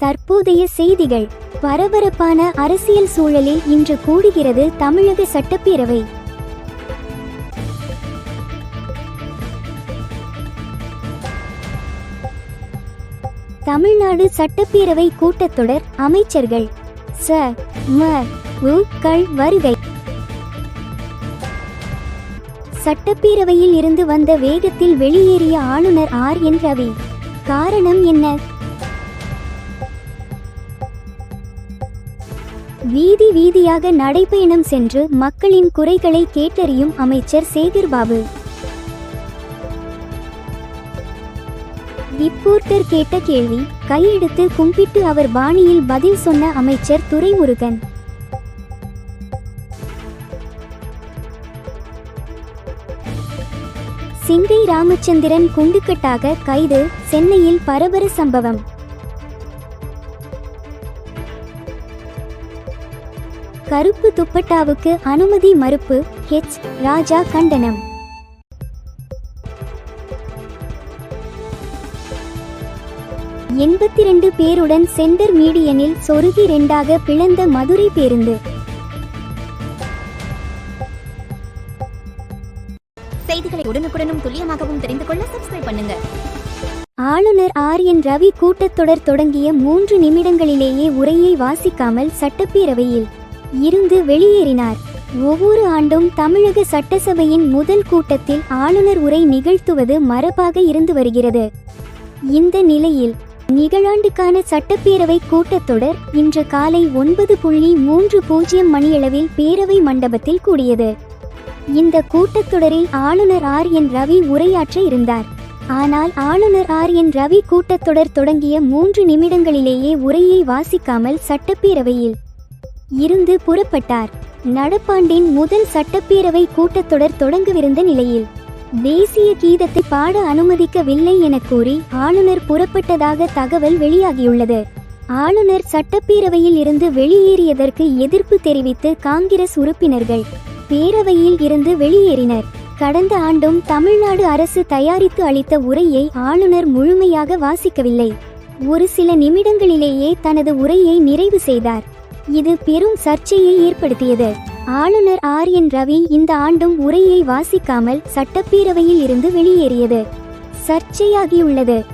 தற்போதைய செய்திகள். பரபரப்பான அரசியல் சூழலில் இன்று கூடுகிறது தமிழக சட்டப்பேரவை. தமிழ்நாடு சட்டப்பேரவை கூட்டத்தொடர் அமைச்சர்கள். ச. ம. உ. கள் வருகை. சட்டப்பேரவையில் இருந்து வந்த வேகத்தில் வெளியேறிய ஆளுநர் ஆர். என். ரவி. காரணம் என்ன? வீதி வீதியாக நடைபயணம் சென்று மக்களின் குறைகளை கேட்டறியும் அமைச்சர் சேகர்பாபு. ரிப்போர்ட்டர் கேட்ட கேள்வி கையெடுத்து கும்பிட்டு அவர் பாணியில் பதில் சொன்ன அமைச்சர் துரைமுருகன். சிங்கை ராமச்சந்திரன் குண்டுக்கட்டாக கைது சென்னையில் பரபர சம்பவம். கருப்பு துப்பட்டாவுக்கு அனுமதி மறுப்பு ஹெச் ராஜா கண்டனம். எண்பத்தி ரெண்டு பேருடன் சென்டர் மீடியனில் சொருகி ரெண்டாக பிளந்த மதுரை பேருந்து. செய்திகளை உடனுக்குடனும் துல்லியமாகவும் தெரிந்து கொள்ள சப்ஸ்கிரைப் பண்ணுங்க. ஆளுநர் ஆர் என் ரவி கூட்டத்தொடர் தொடங்கிய மூன்று நிமிடங்களிலேயே உரையை வாசிக்காமல் சட்டப்பேரவையில் இருந்து வெளியேறினார். ஒவ்வொரு ஆண்டும் தமிழக சட்டசபையின் முதல் கூட்டத்தில் ஆளுநர் உரை நிகழ்த்துவது மரபாக இருந்து வருகிறது. இந்த நிலையில் நிகழாண்டுக்கான சட்டப்பேரவை கூட்டத்தொடர் இன்று காலை ஒன்பது புள்ளி மூன்று பூஜ்ஜியம் மணியளவில் பேரவை மண்டபத்தில் கூடியது. இந்த கூட்டத்தொடரில் ஆளுநர் ஆர். என். ரவி உரையாற்ற இருந்தார். ஆனால் ஆளுநர் ஆர். என். ரவி கூட்டத்தொடர் தொடங்கிய மூன்று நிமிடங்களிலேயே உரையை வாசிக்காமல் சட்டப்பேரவையில் இருந்து புறப்பட்டார். நடப்பாண்டின் முதல் சட்டப்பேரவை கூட்டத்தொடர் தொடங்கவிருந்த நிலையில் தேசிய கீதத்தை பாட அனுமதிக்கவில்லை என கூறி ஆளுநர் புறப்பட்டதாக தகவல் வெளியாகியுள்ளது. ஆளுநர் சட்டப்பேரவையில் இருந்து வெளியேறியதற்கு எதிர்ப்பு தெரிவித்து காங்கிரஸ் உறுப்பினர்கள் பேரவையில் இருந்து வெளியேறினர். கடந்த ஆண்டும் தமிழ்நாடு அரசு தயாரித்து அளித்த உரையை ஆளுநர் முழுமையாக வாசிக்கவில்லை. ஒரு சில நிமிடங்களிலேயே தனது உரையை நிறைவு செய்தார். இது பெரும் சர்ச்சையை ஏற்படுத்தியது. ஆளுநர் ஆர் என் ரவி இந்த ஆண்டும் உரையை வாசிக்காமல் சட்டப்பேரவையில் இருந்து வெளியேறியது. சர்ச்சையாகியுள்ளது.